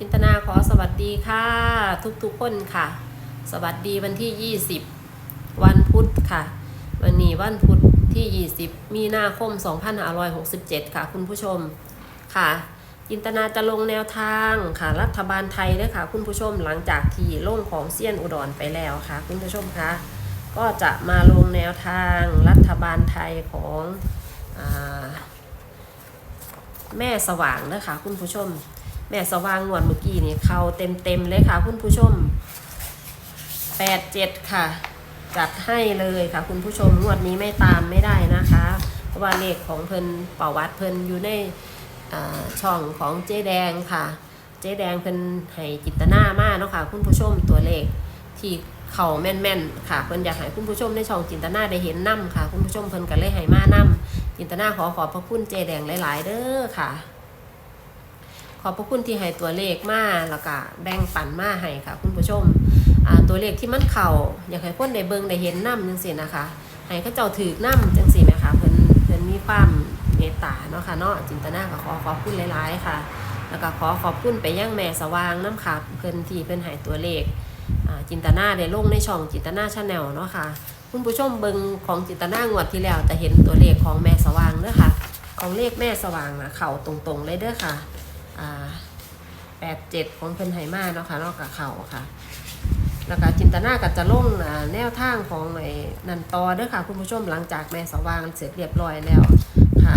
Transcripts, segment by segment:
จินตนาขอสวัสดีค่ะ ทุกๆคนค่ะ สวัสดีวันที่ 20 วันพุธค่ะ วันนี้วันพุธที่ 20 มีนาคม 2567 ค่ะ คุณผู้ชมค่ะจินตนาจะลงแนวทางค่ะรัฐบาลไทยด้วยค่ะ คุณผู้ชมหลังจากที่ล่งของเซียนอุดรไปแล้วค่ะ คุณผู้ชมคะก็จะมาลงแนวทางรัฐบาลไทยของอแม่สว่างนะคะคุณผู้ชม แม่สว่างงวดเมื่อกี้นี่เขาเต็มเต็มเลยค่ะ คุณผู้ชมแปดเจ็ดค่ะ จัดให้เลยค่ะ คุณผู้ชมงวดนี้ไม่ตามไม่ได้นะคะ เพราะว่าเลขของเพิ่นประวัติเพิ่นอยู่ในช่องของเจ๊แดงค่ะ เจ๊แดงเพิ่นให้จิตนามาเนาะค่ะ คุณผู้ชมตัวเลขที่เขาแม่นๆ ค่ะเพิ่นอยากให้คุณผู้ชมในช่องจินตนาได้เห็นนํค่ะ คุณผู้ชมเพิ่นก็เลยให้มานํจินตนาขอขอบพระคุณเจแดงหลาย ๆ เด้อค่ะ ขอบพระคุณที่ให้ตัวเลขมาแล้วก็แบ่งปันมาให้ค่ะ คุณผู้ชมตัวเลขที่มันเข่าอยากให้คนได้เบิ่งได้เห็นน้ำจังซี่นะคะให้เขาเจ้าถือน้ำจังซี่ไหมคะเพิ่นเพิ่นมีความเมตตาเนาะค่ะเนาะจินตนาก็ขอขอบคุณหลายๆค่ะ แล้วก็ขอขอบคุณไปยังแม่สว่างน้ำค่ะเพิ่นที่เพิ่นให้ตัวเลขจินตนาได้ลงในช่องจินตนาชาแนลเนาะค่ะคุณผู้ชมเบิงของจินตนางวดที่แล้วจะเห็นตัวเลขของแม่สว่างเด้อค่ะ ของเลขแม่สว่างนะเข่าตรงๆเลยเด้อค่ะ อ่าแปดเจ็ดของเพิ่นไหมาเนาะค่ะนอกจากเขาค่ะ แล้วก็จินตนาก็จะลงแนวทางของไอ้นันตอเด้อค่ะ คุณผู้ชมหลังจากแม่สว่างเสร็จเรียบร้อยแล้วค่ะ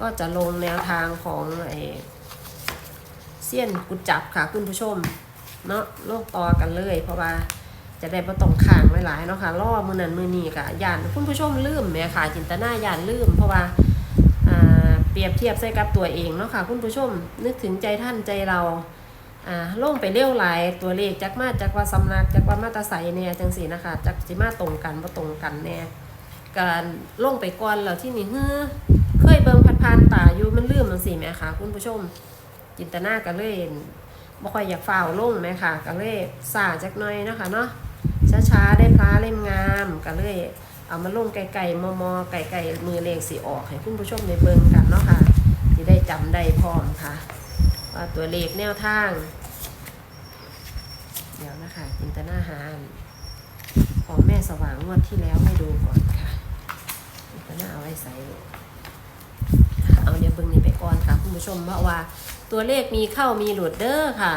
ก็จะลงแนวทางของไอ้เสี้ยนกุดจับค่ะคุณผู้ชมเนาะโลกต่อกันเลย เพราะว่าจะได้บ่ต้องข้างไว้หลายเนาะค่ะล่อมือนั้นมือนี้ค่ะย่านคุณผู้ชมลืมแหม่ค่ะ จินตนาย่านลืม เพราะว่า ปรียบเทียบใส่กับตัวเองเนาะค่ะคุณผู้ชมนึกถึงใจท่านใจเราอ่าลงไปเลี้ยวไหลายตัวเลขจักมาจากว่าสำนักจากว่ามาตาใสเนี่ยจังสีนะคะจากสิมาตรงกันบ่ตรงกันแน่การลงไปก่อนแล้วที่นี่เฮ้อเคยเบิ่งผ่านๆตาอยู่มันลืมจังซี่แหมค่ะคุณผู้ชม จินตนาก็เลยบ่ค่อยอยากฝ่าวลงแหมค่ะก็เลยสาจักหน่อยนะคะเนาะช้าๆได้พระเล่มงามก็เลย เอามาลงไก่ๆมอมอไก่ๆมือเลงสีออก ให้คุณผู้ชมได้เบิ่งกันเนาะค่ะที่ได้จำได้พร้อมค่ะ ว่าตัวเลขแนวทาง เดี๋ยวนะคะจินตนาหารของแม่สว่างงวดที่แล้วให้ดูก่อนค่ะจินตนาเอาไว้ใส่เอาเดี๋ยวเบิ่งนี่ไปก่อนค่ะ คุณผู้ชมเพราะว่าตัวเลขมีเข้ามีหลุดเด้อค่ะ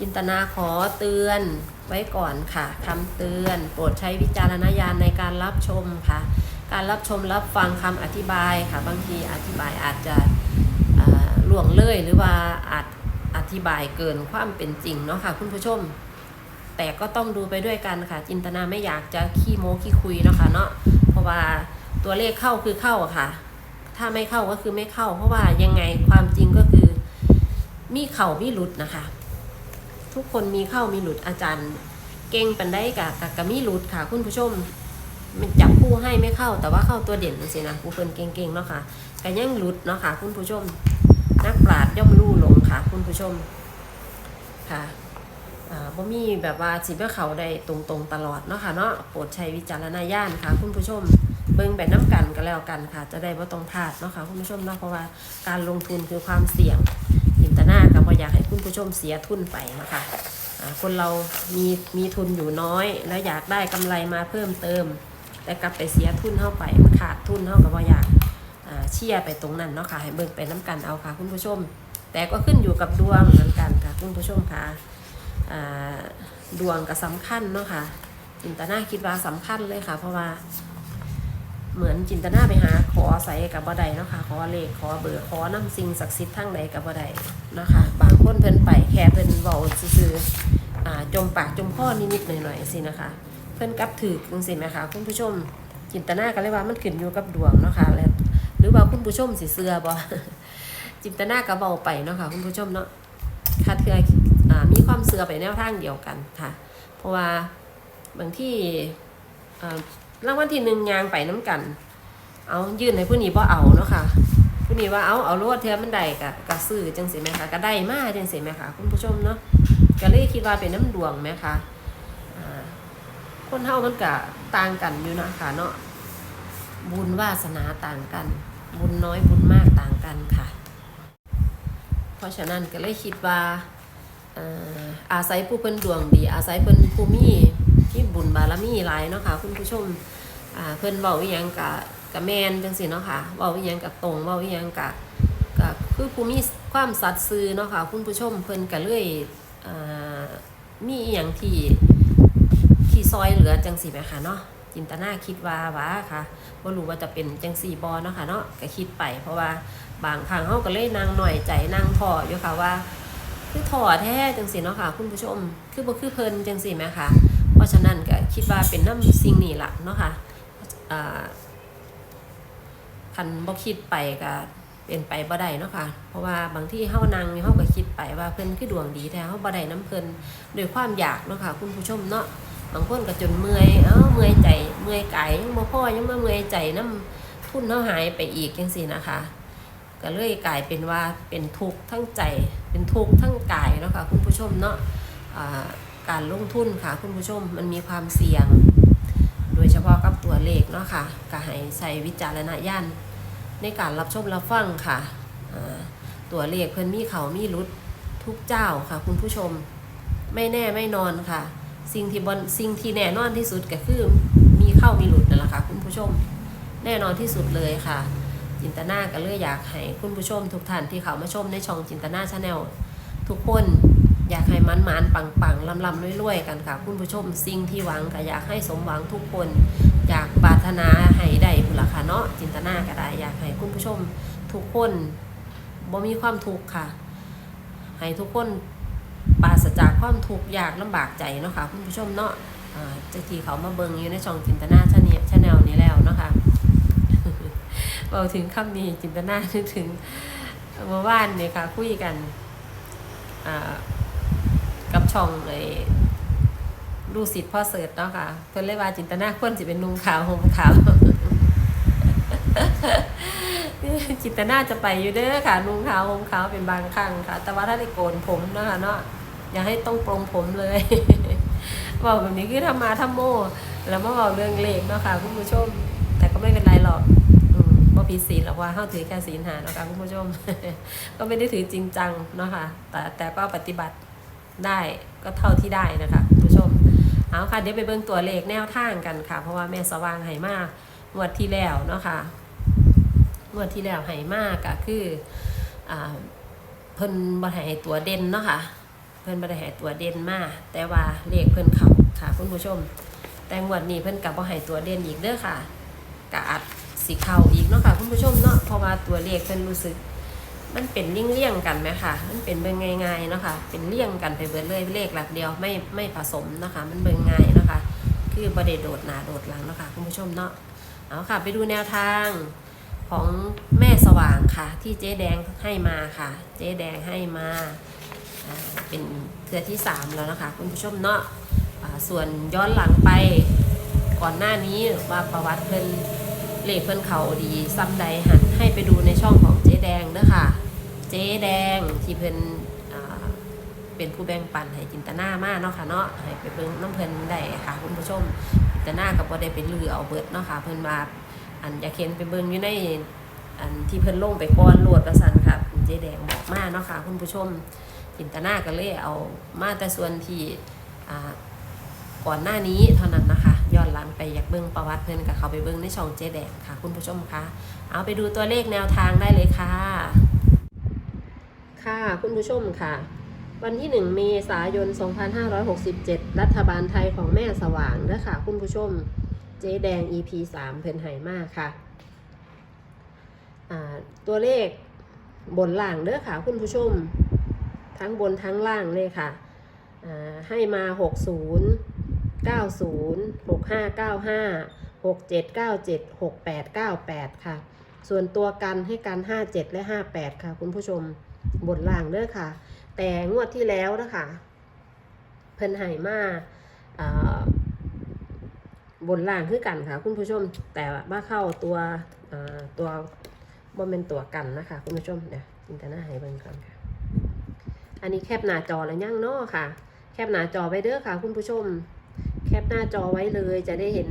จินตนาขอเตือนไว้ก่อนค่ะคำเตือน โปรดใช้วิจารณญาณในการรับชมค่ะ การรับชมรับฟังคำอธิบายค่ะ บางทีอธิบายอาจจะล่วงเลยหรือว่าอาจอธิบายเกินความเป็นจริงเนาะค่ะ คุณผู้ชม แต่ก็ต้องดูไปด้วยกันค่ะ จินตนาไม่อยากจะขี้โม้ขี้คุยเนาะค่ะเนาะเพราะว่าตัวเลขเข้าคือเข้าค่ะ ถ้าไม่เข้าก็คือไม่เข้า เพราะว่ายังไงความจริงก็คือ มีเข่ามีหลุดนะคะ ทุกคนมีเข้ามีหลุดอาจารย์ เก่งปันได้กับกับกับมีหลุดค่ะคุณผู้ชม มันจับคู่ให้ไม่เข้า แต่ว่าเข้าตัวเด่นสินะผู้เพิ่นเก่งๆเนาะค่ะก็ยังหลุดเนาะค่ะคุณผู้ชม นักปราชญ์ย่อมรู้หลงค่ะ คุณผู้ชมค่ะบ่มีแบบว่าสิบ่เขาได้ตรงๆตลอดเนาะค่ะเนาะโปรดใช้วิจารณญาณค่ะ คุณผู้ชมเบิ่งแบบน้ำกันก็แล้วกันค่ะ จะได้บ่ต้องพลาดเนาะค่ะคุณผู้ชมเนาะเพราะว่าการลงทุนคือความเสี่ยง จินตนาก็บ่อยากให้คุณผู้ชมเสียทุนไปเนาะคะอ่าคนเรามีมีทุนอยู่น้อย แล้วอยากได้กำไรมาเพิ่มเติม แต่กลับไปเสียทุนเข้าไปมันขาดทุนเท่ากับว่าอยากเชียร์ไปตรงนั้นเนาะค่ะให้เบิ่งไปน้ำกันเอาค่ะ คุณผู้ชม แต่ก็ขึ้นอยู่กับดวงเหมือนกันค่ะคุณผู้ชมค่ะอ่าดวงก็สำคัญเนาะค่ะจินตนาคิดว่าสำคัญเลยค่ะ เพราะว่า เหมือนจินตนาไปหาขอใส่กับบ่ใดเนาะค่ะขอเลขขอเบอร์ขอน้ำสิ่งศักดิ์สิทธิ์ทั้งใดกับบ่ใดเนาะค่ะบางคนเพิ่นไปแค่เพิ่นเว้าซื่อๆอจมปากจมคอนิดๆหน่อยๆสินะคะ เพิ่นกับถือจังซี่ไหมคะคุณผู้ชมจินตนากันเลยว่ามันขึ้นอยู่กับดวงเนาะค่ะแล้วหรือว่าคุณผู้ชมสิเชื่อบ่จินตนาก็เบาไปเนาะค่ะคุณผู้ชมเนาะคาดเทือมีความเชื่อไปแนวทางเดียวกันค่ะ เพราะว่าบางที่ รางวัลที่หนึ่งยางไปน้ำกัน เอายื่นให้ผู้นี้บ่เอาเนาะค่ะ ผู้นี้ว่าเอาเอารวดเทือมันได้กะกะซื้อจังสิไหมคะก็ได้มาจังสิไหมคะคุณผู้ชมเนาะก็เลยคิดว่าเป็นน้ำดวงไหมคะอ่าคนเฮามันก็ต่างกันอยู่นะคะเนาะบุญวาสนาต่างกัน บุญน้อยบุญมากต่างกันค่ะ เพราะฉะนั้นก็เลยคิดว่าอาศัยผู้เพิ่นดวงดี อาศัยเพิ่นผู้มีที่บุญ หลายเนาะค่ะคุณผู้ชมอ่าเพิ่นเว้าอีหยังกะกะแมนจังซี่เนาะค่ะเว้าอีหยังกะตรงเว้าอีหยังกะกะคือผู้มีความสัตย์ซื่อเนาะค่ะคุณผู้ชมเพิ่นก็เลยอ่ามีอีหยังที่ที่ซอยเหลือจังซี่แหมค่ะเนาะจินตนาคิดว่าว่าค่ะบ่ารู้ว่าจะเป็นจังซี่บ่เนาะค่ะเนาะก็คิดไป เพราะว่าบางครั้งเฮาก็เลยนั่งหน่อยใจนั่งท้ออยู่ค่ะว่า คือถอดแท้จังสิเนาะค่ะ คุณผู้ชม คือบ่คือเพิ่นจังสิแหมค่ะ ราะฉะนั้นก็คิดว่าเป็นน้ำสิ่งนี้ละเนาะค่ะอ่าคันบ่คิดไปก็เป็นไปบ่ได้เนาะค่ะ เพราะว่าบางที่เฮานังเฮาก็คิดไปว่าเพิ่นคือดวงดีแท้เฮาบ่ได้น้ำเพิ่นด้วยความอยากเนาะค่ะคุณผู้ชมเนาะบางคนก็จนเมื่อยเอ้าเมื่อยใจเมื่อยกายยังบ่พอยังมาเมื่อยใจน้ำทุนเฮาหายไปอีกจังซี่นะคะก็เลยกลายเป็นว่าเป็นทุกข์ทั้งใจ เป็นทุกข์ทั้งกายเนาะค่ะคุณผู้ชมเนาะอ่า การลงทุนค่ะคุณผู้ชมมันมีความเสี่ยง โดยเฉพาะกับตัวเลขเนาะค่ะก็ให้ใช้วิจารณญาณในการรับชมรับฟังค่ะตัวเลขเพิ่นมีเขามีรุดทุกเจ้าค่ะ คุณผู้ชมไม่แน่ไม่นอนค่ะ สิ่งที่บนสิ่งที่แน่นอนที่สุดก็คือมีเข้ามีหลุดนั่นแหละค่ะ คุณผู้ชม แน่นอนที่สุดเลยค่ะ จินตนาก็เลยอยากให้คุณผู้ชมทุกท่านที่เขามาชมในช่องจินตนาชาแนลทุกคน อยากให้มันมันปังปังลำลำรวยๆกันค่ะคุณผู้ชมสิ่งที่หวังก็อยากให้สมหวังทุกคนอยากปรารถนาให้ได้บุละค่ะเนาะจินตนาก็ได้อยากให้คุณผู้ชมทุกคนบ่มีความทุกข์ค่ะ ให้ทุกคนปราศจากความทุกข์ยากลำบากใจเนาะค่ะคุณผู้ชมเนาะจากที่เขามาเบิงอยู่ในช่องจินตนาชาแนลนี้แล้วเนาะค่ะเราถึงคำนี้จินตนานึกถึงเมื่อวานเนี่ยค่ะคุยกันอ่า กับช่องเลยดูสิทธิ์พ่อเสิร์ตเนาะค่ะ เพิ่นเลยว่าจินตนาควรสิเป็นนุ่งขาวห่มขาว จินตนาจะไปอยู่เด้อค่ะ นุ่งขาวห่มขาวเป็นบางครั้งค่ะ แต่ว่าถ้าได้โกนผมเนาะคะเนาะอย่าให้ต้องปรงผมเลยบอกแบบนี้คือทำมาทำโมแล้วมาบอกเรื่องเลขเนาะค่ะคุณผู้ชม แต่ก็ไม่เป็นไรหรอกอืมบ่ผิดศีลหรอกว่าเฮาถือแค่ศีลหาเนาะค่ะคุณผู้ชม ก็ไม่ได้ถือจริงจังเนาะค่ะแต่แต่ก็ปฏิบัติ ได้ก็เท่าที่ได้นะคะคุณผู้ชมเอาค่ะเดี๋ยวไปเบิ่งตัวเลขแนวทางกันค่ะ เพราะว่าแม่สว่างให้มากงวดที่แล้วเนาะค่ะงวดที่แล้วให้มากก็คืออ่าเพิ่นบ่ให้ตัวเด่นเนาะค่ะเพิ่นบ่ได้ให้ตัวเด่นมากแต่ว่าเลขเพิ่นเข้าค่ะคุณผู้ชม แต่งวดนี้เพิ่นก็บ่ให้ตัวเด่นอีกเด้อค่ะกะอัดสีเข่าอีกเนาะค่ะคุณผู้ชมเนาะเพราะว่าตัวเลขเป็นรู้สึก มันเป็นเลี่ยงเลี่ยงๆกันไหมค่ะ มันเป็นเบิ่งง่ายๆเนาะค่ะเป็นเลี่ยงกันไปเบิดเลยเลขหลักเดียวไม่ไม่ผสมนะคะ มันเบิ่งง่ายนะคะ คือประเดโดดหนาโดดหลังนะคะคุณผู้ชมเนาะเอาค่ะ ไปดูแนวทางของแม่สว่างค่ะ ที่เจ๊แดงให้มาค่ะ เจ๊แดงให้มาเป็นเทือที่สามแล้วนะคะ คุณผู้ชมเนาะส่วนย้อนหลังไปก่อนหน้านี้ว่าประวัติเพิ่น เลขเพิ่นเขาดีซ้ำใดหันให้ไปดูในช่องของเจ๊แดงเด้อค่ะ เจ๊แดงที่เพิ่นอ่าเป็นผู้แบ่งปันให้จินตนามากเนาะค่ะเนาะให้ไปเบิ่งน้ำเพิ่นได้ค่ะ คุณผู้ชมจินตนากับบ่ได้เป็นลือเอาเบิดเนาะค่ะ เพิ่นมาอันอยากเห็นไปเบิ่งอยู่ในอันที่เพิ่นลงไปก่อนโหลดประสันค่ะเจ๊แดงบอกมากเนาะค่ะ คุณผู้ชมจินตนาก็เลยเอามาแต่ส่วนที่ก่อนหน้านี้เท่านั้นนะคะ อนหลังไปอยากเบิ้งประวัติเพิ่นกับเขาไปเบิ้งในช่องเจ๊แดงค่ะ คุณผู้ชมคะเอาไปดูตัวเลขแนวทางได้เลยค่ะ ค่ะคุณผู้ชมค่ะ วันที่ 1 เมษายน 2567 รัฐบาลไทยของแม่สว่างเด้อค่ะ คุณผู้ชมเจ๊แดง EP 3 เพิ่นให้มากค่ะตัวเลขบนล่างเด้อค่ะ คุณผู้ชม ทั้งบนทั้งล่างเลยค่ะให้มา 60 90 6595 6797 6898 ค่ะ ส่วนตัวกันให้กัน 57 และ 58 ค่ะ คุณผู้ชมบนล่างเด้อค่ะ แต่งวดที่แล้วนะคะเพิ่นให้มาบนล่างคือกันค่ะ คุณผู้ชม แต่ว่าเข้าตัวตัวบ่เป็นตัวกันนะคะ คุณผู้ชมเดี๋ยจินตนาให้เบิ่งก่อนค่ะ อันนี้แคปหน้าจอแล้วยังนาะค่ะ แคปหน้าจอไว้เด้อค่ะ คุณผู้ชม แคปหน้าจอไว้เลยจะได้เห็น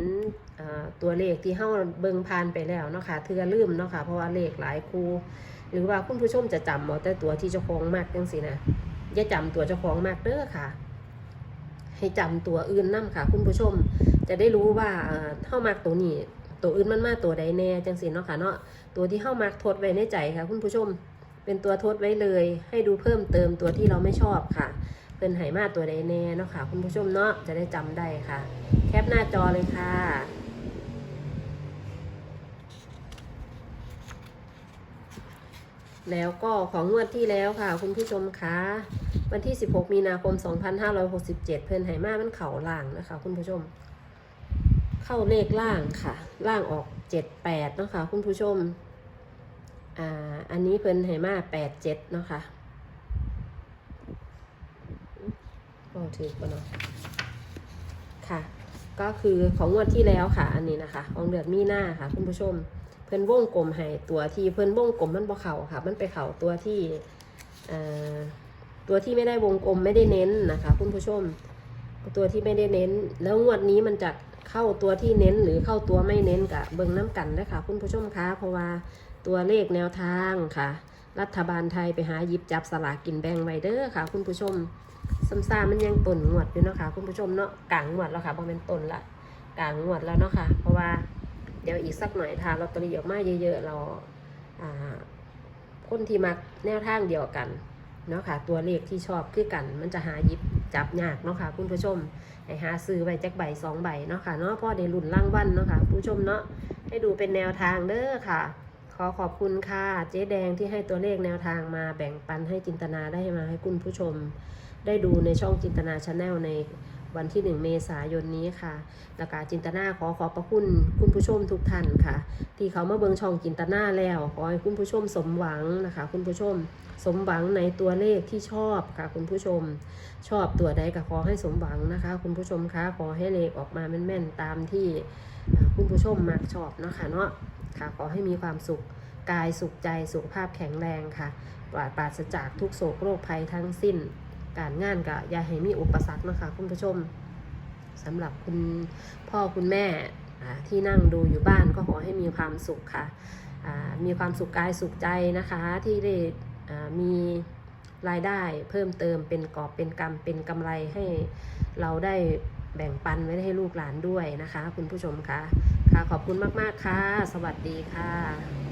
ตัวเลขที่เฮาเบิ่งผ่านไปแล้วเนาะค่ะเทือลืมเนาะค่ะเพราะว่าเลขหลายคู่ หรือว่าคุณผู้ชมจะจำเอาแต่ตัวที่เจ้าของมากจังสินะอย่าจำตัวเจ้าของมากเด้อค่ะ ให้จำตัวอื่นนํค่ะ คุณผู้ชมจะได้รู้ว่าเอ่อเฮามักตัวนี้ ตัวอื่นมันมาตัวใดแน่จังซี่เนาะค่ะเนาะตัวที่เฮามักทดไว้ในใจค่ะ คุณผู้ชมเป็นตัวทดไว้เลย ให้ดูเพิ่มเติมตัวที่เราไม่ชอบค่ะ เพิ่นไหมาตัวใดแน่เนาะค่ะ คุณผู้ชมเนาะจะได้จำได้ค่ะ แคปหน้าจอเลยค่ะแล้วก็ของงวดที่แล้วค่ะ คุณผู้ชมคะวันที่ 16 มีนาคม 2567 เพิ่นไหมามันเข่าล่างนะคะ คุณผู้ชม เข้าเลขล่างค่ะ ล่างออก 78เนาะค่ะคุณผู้ชมอ่าอันนี้เพิ่นไหมา87เนาะค่ะ ถือปะเนาะค่ะ ก็คือของงวดที่แล้วค่ะ อันนี้นะคะ ของเดือนมีหน้าค่ะคุณผู้ชม เพิ่นวงกลมให้ตัวที่เพิ่นวงกลมมันบ่เข่าค่ะ มันไปเข่าตัวที่ตัวที่ไม่ได้วงกลมไม่ได้เน้นนะคะ คุณผู้ชม ตัวที่ไม่ได้เน้น แล้วงวดนี้มันจะเข้าตัวที่เน้นหรือเข้าตัวไม่เน้นกับเบิ่งน้ำกันนะคะ คุณผู้ชมคะเพราะว่าตัวเลขแนวทางค่ะ รัฐบาลไทยไปหาหยิบจับสลากกินแบ่งไว้เด้อค่ะ คุณผู้ชม ซ้ำซ่ามันยังต้นงวดอยู่เนาะค่ะคุณผู้ชมเนาะกลางงวดแล้วค่ะบ่เป็นต้นละกลางงวดแล้วเนาะค่ะ เพราะว่าเดี๋ยวอีกสักหน่อยถ้าลอตเตอรี่ออกมาเยอะๆเราคนที่มักแนวทางเดียวกันเนาะค่ะ ตัวเลขที่ชอบคือกัน มันจะหายิบจับยากเนาะค่ะ คุณผู้ชมให้หาซื้อใบแจักใบสองใบเนาะค่ะเนาะพ่อได้รุ่นล่างวันเนาะค่ะ ผู้ชมเนาะให้ดูเป็นแนวทางเด้อค่ะ ขอขอบคุณค่ะ เจ๊แดงที่ให้ตัวเลขแนวทางมาแบ่งปันให้จินตนาได้มาให้คุณผู้ชม ได้ดูในช่องจินตนาชาแนลในวันที่ 1 เมษายนนี้ค่ะแล้วก็จินตนาขอขอบพระคุณคุณผู้ชมทุกท่านค่ะ ที่เขามาเบิงช่องจินตนาแล้วขอให้คุณผู้ชมสมหวังนะคะ คุณผู้ชมสมหวังในตัวเลขที่ชอบค่ะ คุณผู้ชมชอบตัวใดก็ขอให้สมหวังนะคะ คุณผู้ชมคะขอให้เลขออกมาแม่นๆตามที่คุณผู้ชมมักชอบเนาะค่ะเนาะค่ะขอให้มีความสุขกายสุขใจสุขภาพแข็งแรงค่ะปราศจากทุกโศกโรคภัยทั้งสิ้น การงานก็อย่าให้มีอุปสรรคนะคะคุณผู้ชมสำหรับคุณพ่อคุณแม่ที่นั่งดูอยู่บ้านก็ขอให้มีความสุขค่ะอ่ามีความสุขกายสุขใจนะคะ ที่ได้มีรายได้เพิ่มเติมเป็นกอบเป็นกำเป็นกำไรให้เราได้แบ่งปันไว้ให้ลูกหลานด้วยนะคะ คุณผู้ชมคะค่ะขอบคุณมาก ๆ ค่ะ สวัสดีค่ะ